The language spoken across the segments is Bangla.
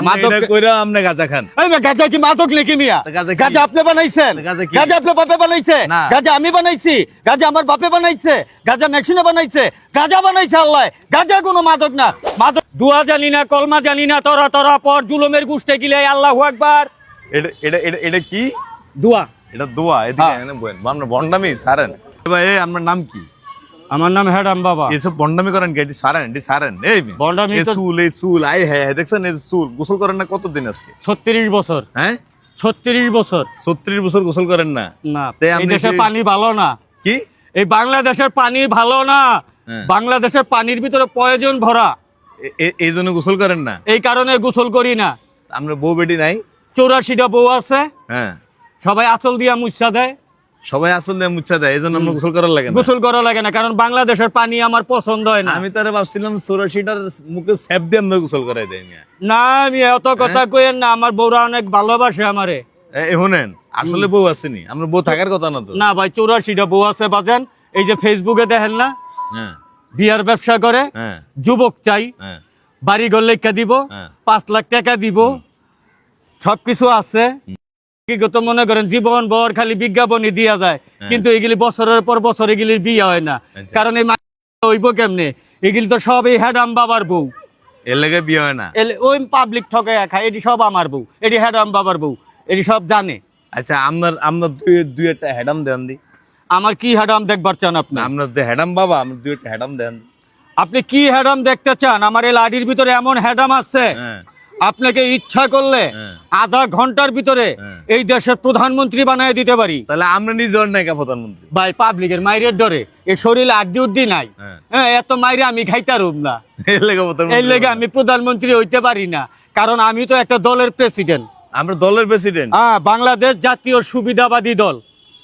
মাদক কইরা আপনি গাঁজা খান। এই মে গাঁজা কি মাদক নাকি মিয়া? তা গাঁজা কি? গাঁজা আপনি বানাইছেন? গাঁজা কি? গাঁজা আপনার বাপে বানাইছে? না। গাঁজা আমি বানাইছি। গাঁজা আমার বাপে বানাইছে। গাঁজা মেশিনে বানাইছে। গাঁজা বানাইছে আল্লাহ। গাঁজা কোনো মাদক না। মাদক দুয়া জানি না কলমা জানি না তরা তরা পর জুলুমের গুষ্ঠে গিলে আল্লাহু আকবার। এটা এটা এটা এটা কি? দুয়া। এটা দোয়া। এদিকে হ্যাঁ। বন্ডামি সারেন ভাই আপনার নাম কি? আমার নাম হেডাম বাবা। এসব বন্ডামি করেন কি? এটি সারেন এটি সারেন এই বন্ডামি তো- চুল এই চুল আই হ্যাঁ দেখছেন এই চুল গোসল করেন না কতদিন আজকে? ছত্রিশ বছর। হ্যাঁ? ছত্রিশ বছর। ছত্রিশ বছর গোসল করেন না? না এই দেশের পানি ভালো না। কি? এই বাংলাদেশের পানি ভালো না। হ্যাঁ। বাংলাদেশের পানির ভিতরে প্রয়োজন ভরা। এই জন্য গোসল করেন না? এই কারণে গোসল করি না। আমরা বউ বেটি নাই। চৌরাশিটা বউ আছে। হ্যাঁ। সবাই আচল দিয়া মুচ্ছা দেয়। সবাই আসলে মুচ্ছা দেয় এই জন্য আমরা গোসল করার লাগে না। গোসল করা লাগে না কারণ বাংলাদেশের পানি আমার পছন্দ হয় না। আমি তারা ভাবছিলাম চৌরাশিটার মুখে স্যাপ দিয়ে আমরা গোসল করাই দেয় না আমি অত কথা কইেন না আমার বউরা অনেক ভালোবাসে আমারে। শুনেন আসলে বউ আসেনি আমরা বউ থাকার কথা না তো। না ভাই চৌরাশিটা বউ আছে বাজেন। এই যে ফেসবুকে দেখেন না? হ্যাঁ। বিয়ার ব্যবসা করে হ্যাঁ। যুবক চাই হ্যাঁ। বাড়ি ঘর লেখা দিব হ্যাঁ। পাঁচ লাখ টাকা দিব সবকিছু আছে। কি তো মনে করেন জীবন ভর খালি বিজ্ঞাপনই দিয়া যায়। কিন্তু এগুলি বছরের পর বছর এগুলির বিয়ে হয় না। আচ্ছা। কারণ এই হইব কেমনে? এগুলি তো সব এই হ্যাডাম বাবার বউ। এর বিয়ে হয় না? ওই পাবলিক ঠকে খায় এটি সব আমার বউ এটি হ্যাডাম বাবার বউ এটি সব জানে। আচ্ছা আপনার আপনার দুই দুই একটা হ্যাডাম দেন দি। আমার কি হ্যাডাম দেখবার চান আপনি? আপনার যে হ্যাডাম বাবা আমার দুই একটা হ্যাডাম দেন আপনি কি হ্যাডাম দেখতে চান? আমার এই লাডির ভিতরে এমন হ্যাডাম আছে। হ্যাঁ। আপনাকে ইচ্ছা করলে হ্যাঁ। আধা ঘণ্টার ভিতরে হ্যাঁ। এই দেশের প্রধানমন্ত্রী বানিয়ে দিতে পারি। তাহলে আমরা নিজের নায়িকা প্রধানমন্ত্রী। ভাই পাবলিকের মাইরের ডরে এ শরীরে আড্ডি উড্ডি নাই। হ্যাঁ। হ্যাঁ এত মাইরে আমি খাইতারুম না। এর লেগে লেগে আমি প্রধানমন্ত্রী হইতে পারি না। কারণ আমি তো একটা দলের প্রেসিডেন্ট আমরা দলের প্রেসিডেন্ট হ্যাঁ বাংলাদেশ জাতীয় সুবিধাবাদী দল।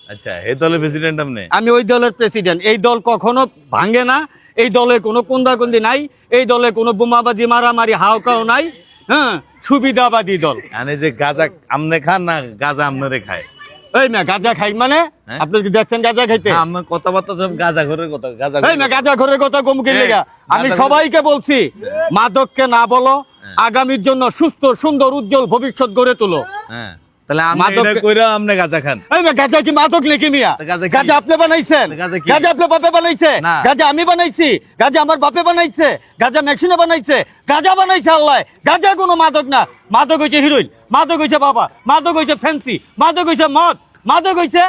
আচ্ছা এই দলের প্রেসিডেন্ট আপনি? আমি ওই দলের প্রেসিডেন্ট এই দল কখনো ভাঙে না। এই দলে কোনো কুন্দাকুন্দি নাই। এই দলে কোনো বোমাবাজি মারামারি হাওকাও নাই। হ্যাঁ সুবিধাবাদী দল। মানে যে গাজা আমনে খান না গাজা আমনারে খায়? এই না গাঁজা খাই মানে? হ্যাঁ? আপনি কি দেখছেন গাঁজা খাইতে? আপনার কথাবার্তা সব গাজা ঘরের কথা গাজা এই না গাজা ঘরের কথা গমকে এই, লেগা? আমি সবাইকে বলছি মাদককে না বলো হ্যাঁ। আগামীর জন্য সুস্থ সুন্দর উজ্জ্বল ভবিষ্যৎ গড়ে তোলো। হ্যাঁ। তাহলে মাদক- কইরা আপনি গাজা খান। এই না গাঁজা কি মাদক নাকি মিয়া? গাঁজা আপনি বানাইছেন? গাঁজা বাপে বানাইছে। গাঁজা আমি বানাইছি। গাঁজা আমার বাপে বানাইছে। গাঁজা মেশিনে বানাইছে। গাঁজা বানাইছে আল্লাহ। গাঁজা কোনো মাদক না। মাদক হইছে হিরোইন। মাদক হইছে বাবা। মাদক হইছে ফ্যান্সি। মাদক হইছে মদ। মাদক হইছে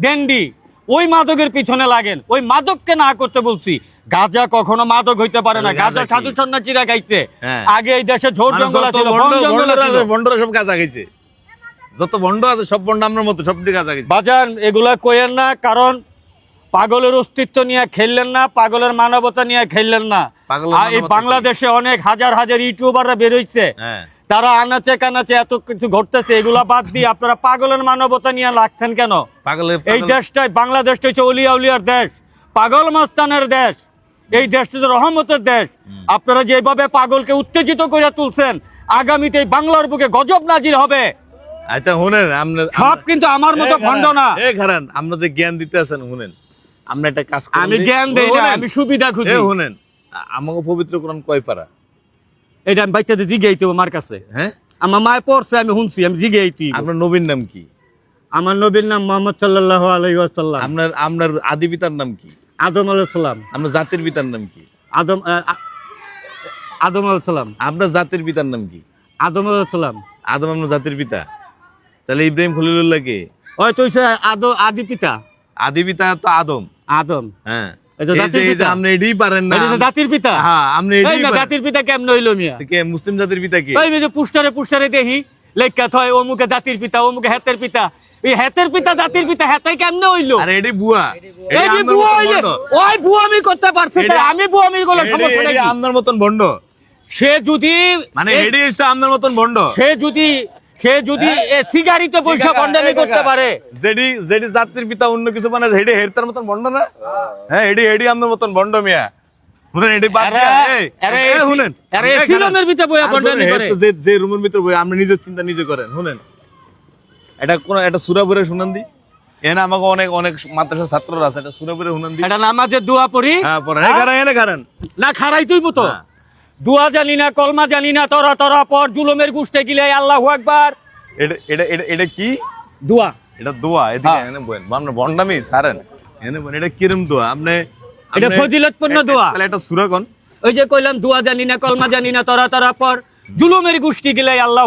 ড্যান্ডি ওই মাদকের পিছনে লাগেন। ওই মাদককে না করতে বলছি। গাঁজা কখনো মাদক হইতে পারে না। গাঁজা? সাধু সন্ন্যাসীরা গাইছে হ্যাঁ। আগে এই দেশে ঝোড় মানে জঙ্গল। আছে, বন্ডরা সব গাঁজা খাইছে। যত বন্ড আছে সব বন্ড আপনার মতো সবটি গাঁজা খাইছে বাজান এগুলা কইেন না কারণ পাগলের অস্তিত্ব নিয়ে খেললেন না পাগলের মানবতা নিয়ে খেললেন না। এই বাংলাদেশে অনেক হাজার হাজার ইউটিউবাররা বেরোইছে। হ্যাঁ। তারা আনাচে কানাচে এত কিছু ঘটতেছে এগুলা বাদ দিয়ে আপনারা পাগলের মানবতা নিয়ে লাগছেন কেন? পাগলের এই দেশটাই বাংলাদেশটা হচ্ছে অলিয়া উলিয়ার দেশ পাগল মস্তানের দেশ এই দেশটা রহমতের দেশ। আপনারা যেভাবে পাগলকে উত্তেজিত করে তুলছেন আগামীতে বাংলার বুকে গজব নাজির হবে। আচ্ছা শুনেন আপনার সব কিন্তু আমার মতো ভণ্ড না এ খারান আমরা যে জ্ঞান দিতে আছেন শুনেন আমরা একটা কাজ করি আমি জ্ঞান দেই না আমি সুবিধা খুঁজি। শুনেন আমাকে পবিত্র কোরআন কয় পারা? এটা আমি বাচ্চাদের আমার কাছে। হ্যাঁ? আমার মায় পড়ছে আমি শুনছি আমি আপনার নবীর নাম কি? আমার নবীর নাম মোহাম্মদ সাল্লাহ আলাইহি ওয়াসাল্লাম। আপনার আপনার আদি পিতার নাম কি? আদম আলাইহিস সালাম। আপনার জাতির পিতার নাম কি? আদম আদম আলাইহিস সালাম। আপনার জাতির পিতার নাম কি? আদম আলাইহিস সালাম। আদম আপনার জাতির পিতা? তাহলে ইব্রাহিম খলিলুল্লাহ কে? ওই তো হইছে আদো পিতা। আদি পিতা তো আদম। আদম। হ্যাঁ। আপনি এটাই পারেন না। জাতির পিতা। হ্যাঁ আপনি। জাতির পিতা কেমন হইল মিয়া? কে মুসলিম জাতির পিতা কে? ওই যে পুস্টারে পুস্টারে দেখি লেখা থয় অমুকে জাতির পিতা অমুকে হেতের পিতা। এই হেতের পিতা জাতির পিতা হেতাই কেমনে হইল? আরে বুয়া। বুয়া। ওই বুয়া আমি করতে পারছি আমি বুয়া আমি গুলো এটাই- সমস্যা এটাই আপনার মতন ভণ্ড সে যদি মানে আপনার মতন ভণ্ড সে যদি সে যদি সিগারিতে পয়সা বন্ডামি করতে পারে। যেডি যেডি জাতির পিতা অন্য কিছু মানে হেডি হেরতার মতন ভণ্ড না? হ্যাঁ হেডি আপনার মতন ভণ্ড মিয়া। তো নিজের চিন্তা নিজে করেন শুনেন। এটা কোন এটা সুরাপুরে শুনান দি? এনে আমাকে অনেক অনেক মাদ্রাসা ছাত্ররা আছে এটা সুরাপুরে শুনান দি? এটা নামাজের দোয়া পড়ি। হ্যাঁ পড়েন। এনে না খারাই তুই মতো হ্যাঁ। দুয়া জানি না কলমা জানি না তরা তরা পর জুলুমের গুষ্ঠে গিলে আল্লাহ একবার এটা এটা এটা এটা কি? দুয়া। এটা দোয়া এদিকে হ্যাঁ। এনে বলেন আপনি বন্ডামি সারেন এনে বলেন এটা কিরম দোয়া? আপনি এটা ফজিলতপূর্ণ দোয়া। তাহলে এটা সুরা কোন? ওই যে কইলাম দুয়া জানি না কলমা জানি না তরা তরা পর জুলুমের গুষ্টি গিলে আল্লাহ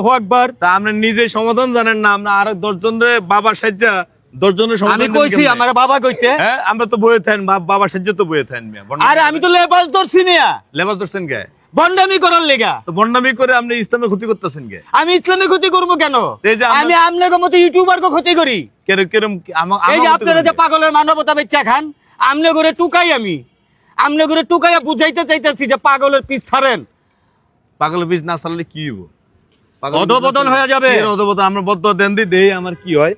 তা আপনি নিজে সমাধান জানেন না আপনি আর দশজন রে বাবার সাজ্জা দশজনের সমাধান আমি কইছি আমার বাবা কইছে। হ্যাঁ আমরা তো বইয়ে থাকেন বাবার সাজ্জা তো বইয়ে থাকেন আরে আমি তো লেবাস ধরছি না লেবাস ধরছেন কে? বন্ডামি করার লেগা। বন্ডামি করে আপনি ইসলামের ক্ষতি করতেছেন কে? আমি ইসলামের ক্ষতি করব কেন? আমি আপনার মতো ইউটিউবার ক্ষতি করি? এই যে আপনারা যে পাগলের মানবতা বেচা খান আমনে করে টুকাই আমি। আমনে করে টুকাইয়া বুঝাইতে চাইতেছি যে পাগলের পিছ ছাড়েন। পাগলের বীজ না চালালে কি হইব? পাগলের বীজ না অধঃপতন চালালে- হয়ে যাবে। এর আমরা বদ্ধ দেন দি দেই আমার কি হয়।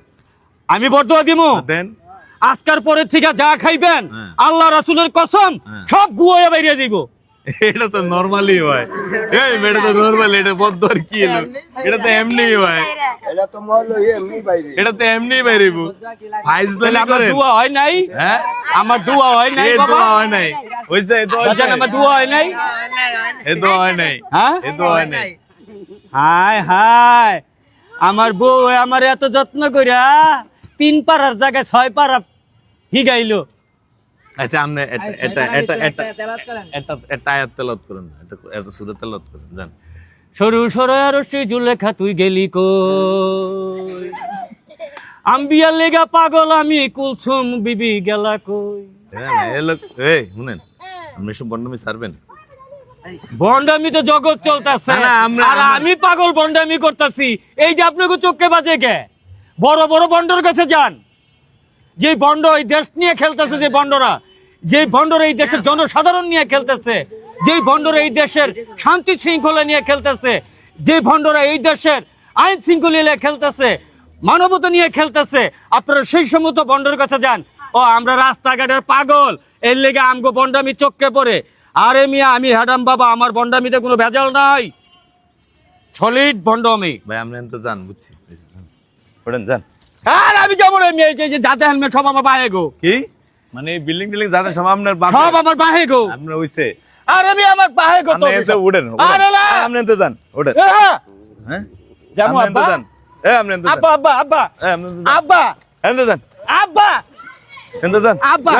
আমি বর্তমান দিমু। দেন। আজকার পরের থেকে যা খাইবেন হ্যাঁ। আল্লাহ রাসুলের কসম হ্যাঁ। সব গুয়াইয়া বাইরে দিব এটা তো নরমালি হয়। এই এটা তো নরমালি এটা বদ্ধ আর কি এলো? এটা তো এমনি হয়। এটা তো মহল এমনি বাইরে। এটা তো এমনি বাইরেব ফাইজ তাহলে দিলে আমার করেন দুয়া হয় নাই? হ্যাঁ? আমার দুয়া হয় নাই বাবা? দোয়া হয় নাই। হইছে এই দোয়া হইছে আমার দুয়া হয় নাই? এই দোয়া হয় নাই। হ্যাঁ? এই দোয়া হয় নাই। হায় হায়। আমার বউ আমার এত যত্ন কইরা তিন পাড়ার জায়গায় ছয় পাড়া হিগাইলো। আচ্ছা আপনি এটা এটা এটা এটা এটা এটা আয়াত তেলাওয়াত করুন না এটা এটা সূরা তেলাওয়াত করুন জান। সরু জুলেখা তুই গেলি কই? আম্বিয়া লেগা পাগল আমি কুলছুম বিবি গেলা কই? হ্যাঁ এই শুনেন আপনি সব বন্ডমি সারবেন বন্ডামি তো জগৎ চলতেছে। আর আমি পাগল বন্ডামি করতেছি। এই যে আপনাকে চোখে বাজে কে? বড় বড় বন্ডর কাছে যান। যে বন্ড এই দেশ নিয়ে খেলতেছে যে বন্ডরা। যে বন্ডরা এই দেশের জনসাধারণ নিয়ে খেলতেছে যে বন্ডরা এই দেশের শান্তি শৃঙ্খলা নিয়ে খেলতেছে যে ভন্ডরা এই দেশের আইন শৃঙ্খলা নিয়ে খেলতেছে মানবতা নিয়ে খেলতেছে আপনারা সেই সমস্ত বন্ডর কাছে যান। ও আমরা রাস্তাঘাটের পাগল এর লেগে আমগো বন্ডামি চোখকে পড়ে। আরে মিয়া আমি হ্যাডাম বাবা আমার বন্ডামিতে কোনো ভেজাল নাই। সলিড বন্ডামি ভাই আপনি তো জান বুঝছি। পড়েন যান। আর আমি যাব রে মেয়ে যাতে হেলমেট সব আমার বাহে গো। কি? মানে বিল্ডিং টিল্ডিং যাদের সব আপনার সব আমার বাহে গো। আপনার হইছে। আর আমি আমার বাহে গো আপনি এসে উঠেন আরে না। আপনি এতে যান উঠেন। হ্যাঁ। হ্যাঁ? যাব আব্বা? যান। এ আপনি এতে আব্বা আব্বা আব্বা। আব্বা। এতে যান। আব্বা। এতে যান। আব্বা।